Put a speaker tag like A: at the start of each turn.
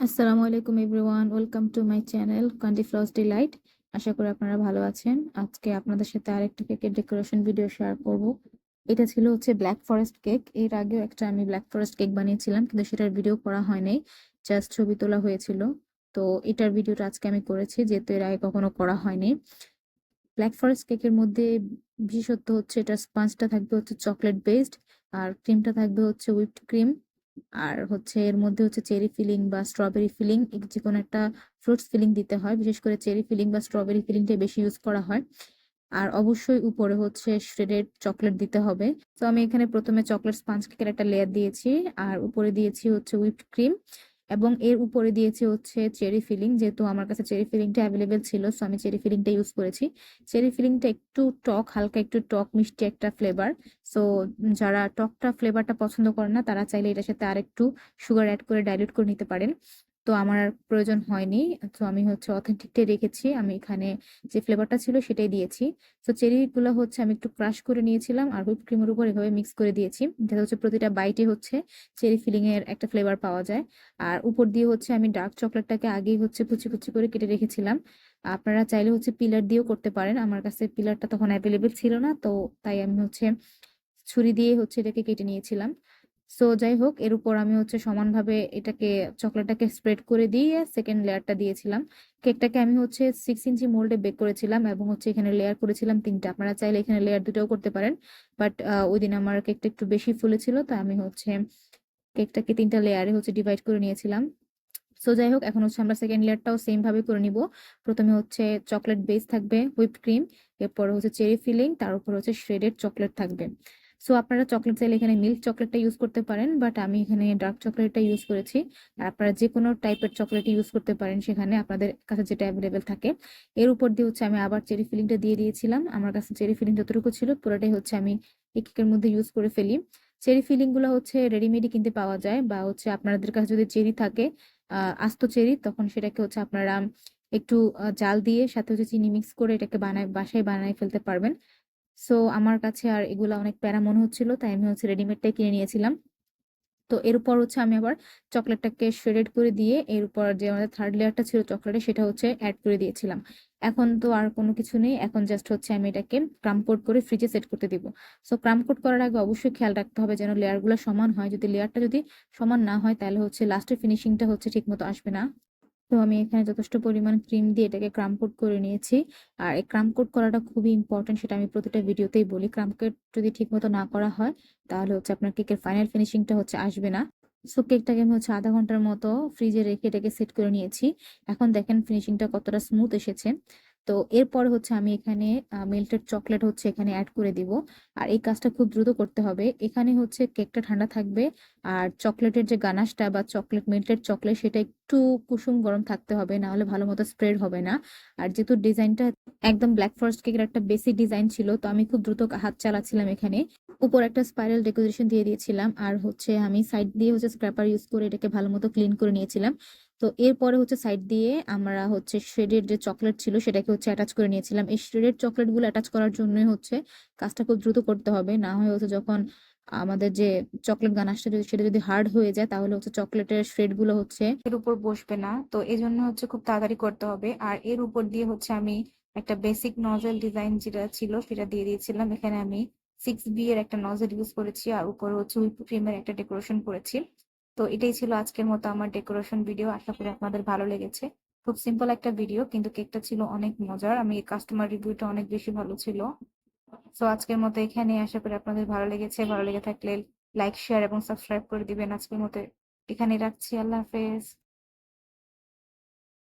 A: আসসালামু আলাইকুম everyone, welcome to my channel candy floss delight. আশা করি আপনারা ভালো আছেন। আজকে আপনাদের সাথে আরেকটা কেকের ডেকোরেশন ভিডিও শেয়ার করব। এটা ছিল হচ্ছে ব্ল্যাক ফরেস্ট কেক এর আগেও একটা আমি ব্ল্যাক ফরেস্ট কেক বানিয়েছিলাম, কিন্তু সেটার ভিডিও করা হয় নাই জাস্ট ছবি তোলা হয়েছিল। তো এটার ভিডিওটা আজকে আমি করেছি, যেহেতু এর আগে কখনো করা হয়নি। ব্ল্যাক ফরেস্ট কেকের মধ্যে বিশেষত্ব হচ্ছে, এটা স্পঞ্জটা থাকবে হচ্ছে চকলেট বেসড আর ক্রিমটা থাকবে হচ্ছে হুইপড ক্রিম আর হচ্ছে এর মধ্যে হচ্ছে চেরি ফিলিং বা স্ট্রবেরি ফিলিং যে কোনো একটা ফ্রুটস ফিলিং দিতে হয়, বিশেষ করে চেরি ফিলিং বা স্ট্রবেরি ফিলিংটা বেশি ইউজ করা হয়। আর অবশ্যই উপরে হচ্ছে শ্রেডেড চকলেট দিতে হবে। তো আমি এখানে প্রথমে চকলেট স্পঞ্জ কেকের একটা লেয়ার দিয়েছি, আর উপরে দিয়েছি হচ্ছে হুইপড ক্রিম এবং এর উপরে দিয়েছে হচ্ছে চেরি ফিলিং, যেহেতু আমার কাছে চেরি ফিলিংটা অ্যাভেলেবেল ছিল সো আমি চেরি ফিলিংটা ইউজ করেছি। চেরি ফিলিংটা একটু টক, হালকা একটু টক মিষ্টি একটা ফ্লেভার সো যারা টকটা ফ্লেভারটা পছন্দ করে না, তারা চাইলে এটার সাথে আর একটু সুগার অ্যাড করে ডাইলিউট করে নিতে পারেন। তো আমার আর প্রয়োজন হয়নি। তো আমি হচ্ছে অথেন্টিকটাই রেখেছি। আমি এখানে যে ফ্লেভারটা ছিল সেটাই দিয়েছি। তো চেরিগুলো হচ্ছে আমি একটু ক্রাশ করে নিয়েছিলাম আর হুইপ ক্রিমের উপর এভাবে মিক্স করে দিয়েছি। যাতে হচ্ছে প্রতিটা বাইটে হচ্ছে চেরি ফিলিং এর একটা ফ্লেভার পাওয়া যায়। আর উপর দিয়ে হচ্ছে আমি ডার্ক চকলেটটাকে আগেই হচ্ছে কুচি কুচি করে কেটে রেখেছিলাম। আপনারা চাইলে হচ্ছে পিলার দিয়েও করতে পারেন। আমার কাছে পিলারটা তখন অ্যাভেলেবেল ছিল না। তো তাই আমি হচ্ছে ছুরি দিয়ে হচ্ছে এটাকে কেটে নিয়েছিলাম। সো যাই হোক, এর উপর আমি হচ্ছে সমানভাবে এটাকে, চকলেটটাকে স্প্রেড করে দিয়ে সেকেন্ড লেয়ারটা দিয়েছিলাম। কেকটাকে আমি হচ্ছে সিক্স ইঞ্চি মোল্ডে বেক করেছিলাম এবং হচ্ছে এখানে লেয়ার করেছিলাম তিনটা। আপনারা চাইলে এখানে লেয়ার দুটাও করতে পারেন বাট ওই দিন আমার কেকটা একটু বেশি ফুলেছিল তাই আমি হচ্ছে কেকটাকে তিনটা লেয়ারে হচ্ছে ডিভাইড করে নিয়েছিলাম। সো যাই হোক, এখন হচ্ছে আমরা সেকেন্ড লেয়ারটাও সেম ভাবে করে নিব। প্রথমে হচ্ছে চকলেট বেস থাকবে হুইপ ক্রিম এরপর হচ্ছে চেরি ফিলিং তার উপর হচ্ছে শ্রেডেড চকলেট থাকবে। সো আপনারা চকলেট চাইলে এখানে মিল্ক চকলেটটা ইউজ করতে পারেন বাট আমি এখানে ডার্ক চকলেটটা ইউজ করেছি। আর আপনারা যে কোনো টাইপের চকলেট ইউজ করতে পারেন সেখানে আপনাদের কাছে যেটা অ্যাভেলেবেল থাকে। এর উপর দিয়ে হচ্ছে আমি আবার চেরি ফিলিংটা দিয়ে দিয়েছিলাম। আমার কাছে চেরি ফিলিং যতটুকু ছিল, পুরোটাই হচ্ছে আমি এই কেকের মধ্যে ইউজ করে ফেলি। চেরি ফিলিংগুলো হচ্ছে রেডিমেডই কিনতে পাওয়া যায়, বা হচ্ছে আপনাদের কাছে যদি চেরি থাকে আস্ত চেরি তখন সেটাকে হচ্ছে আপনারা একটু জাল দিয়ে, সাথে হচ্ছে চিনি মিক্স করে এটাকে বানায়, বাসায় বানায় ফেলতে পারবেন। সো আমার কাছে আর এগুলা অনেক প্যারা মনে হচ্ছিল, তাই আমি হচ্ছে রেডিমেডটাই কিনে নিয়েছিলাম। তো এর উপর হচ্ছে আমি আবার চকলেটটাকে শ্রেডেড করে দিয়ে এর উপর যে আমাদের থার্ড লেয়ারটা ছিল চকলেটের সেটা হচ্ছে অ্যাড করে দিয়েছিলাম। এখন তো আর কোনো কিছু নেই, এখন জাস্ট হচ্ছে আমি এটাকে কোট করে ফ্রিজে সেট করতে দিব। সো কোট করার আগে অবশ্যই খেয়াল রাখতে হবে যেন লেয়ারগুলো সমান হয়। যদি লেয়ারটা যদি সমান না হয়, তাহলে হচ্ছে লাস্টের ফিনিশিংটা হচ্ছে ঠিকমতো আসবে না। তো আমি এখানে যথেষ্ট পরিমাণ ক্রিম দিয়ে এটাকে কোট করে নিয়েছি। আর এই কোট করাটা খুবই ইম্পর্টেন্ট সেটা আমি প্রতিটা ভিডিওতেই বলি। কোট যদি ঠিকমতো না করা হয়, তাহলে হচ্ছে আপনার কেকের ফাইনাল ফিনিশিংটা হচ্ছে আসবে না। সো কেকটাকে আমি হচ্ছে আধা ঘণ্টার মতো ফ্রিজে রেখে এটাকে সেট করে নিয়েছি। এখন দেখেন ফিনিশিংটা কতটা স্মুথ এসেছে। তো এরপর হচ্ছে আমি এখানে মেল্টেড চকলেট হচ্ছে এখানে অ্যাড করে দিব। আর এই কাজটা খুব দ্রুত করতে হবে। এখানে হচ্ছে কেকটা ঠান্ডা থাকবে। আর চকলেটের যে গানাশটা বা চকলেট মেল্টেড চকলেট সেটা একটু কুসুম গরম থাকতে হবে, না হলে ভালো মতো স্প্রেড হবে না। আর যেহেতু ডিজাইনটা একদম ব্ল্যাক ফরেস্ট কেকের একটা বেসিক ডিজাইন ছিল, তো আমি খুব দ্রুত হাত চালাচ্ছিলাম এখানে। উপর একটা স্পাইরাল ডেকোরেশন দিয়ে দিয়েছিলাম। আর হচ্ছে আমি সাইড দিয়ে হচ্ছে স্ক্র্যাপার ইউজ করে এটাকে ভালো মতো ক্লিন করে নিয়েছিলাম। তো এরপরে হচ্ছে সাইড দিয়ে আমরা হচ্ছে শ্রেডেড যে চকলেট ছিল সেটাকে হচ্ছে অ্যাটাচ করে নিয়েছিলাম। এই শ্রেডেড চকলেটগুলো অ্যাটাচ করার জন্যই হচ্ছে কাজটা খুব দ্রুত করতে হবে। না হয় হচ্ছে যখন আমাদের যে চকলেট গানাশটা যদি সেটা যদি হার্ড হয়ে যায় তাহলে হচ্ছে চকলেটের শ্রেডগুলো হচ্ছে এর উপর বসবে না। তো এই জন্য হচ্ছে খুব তাড়াতাড়ি করতে হবে। আর এর উপর দিয়ে হচ্ছে আমি একটা বেসিক নজেল ডিজাইন যেটা ছিল সেটা দিয়ে দিয়েছিলাম। এখানে আমি সিক্স বি এর একটা নজেল ইউজ করেছি। আর উপরে হচ্ছে হুইপ ক্রিমের একটা ডেকোরেশন করেছি। তো এটাই ছিল আজকের মতো আমার ডেকোরেশন ভিডিও আশা করি আপনাদের ভালো লেগেছে। খুব সিম্পল একটা ভিডিও কিন্তু কেকটা ছিল অনেক মজার। আমি কাস্টমার রিভিউটা অনেক বেশি ভালো ছিল। সো আজকের মতো এখানে আশা করি আপনাদের ভালো লেগেছে। ভালো লেগে থাকলে লাইক শেয়ার এবং সাবস্ক্রাইব করে দিবেন আজকের মতো। এখানে রাখছি। আল্লাহ হাফেজ।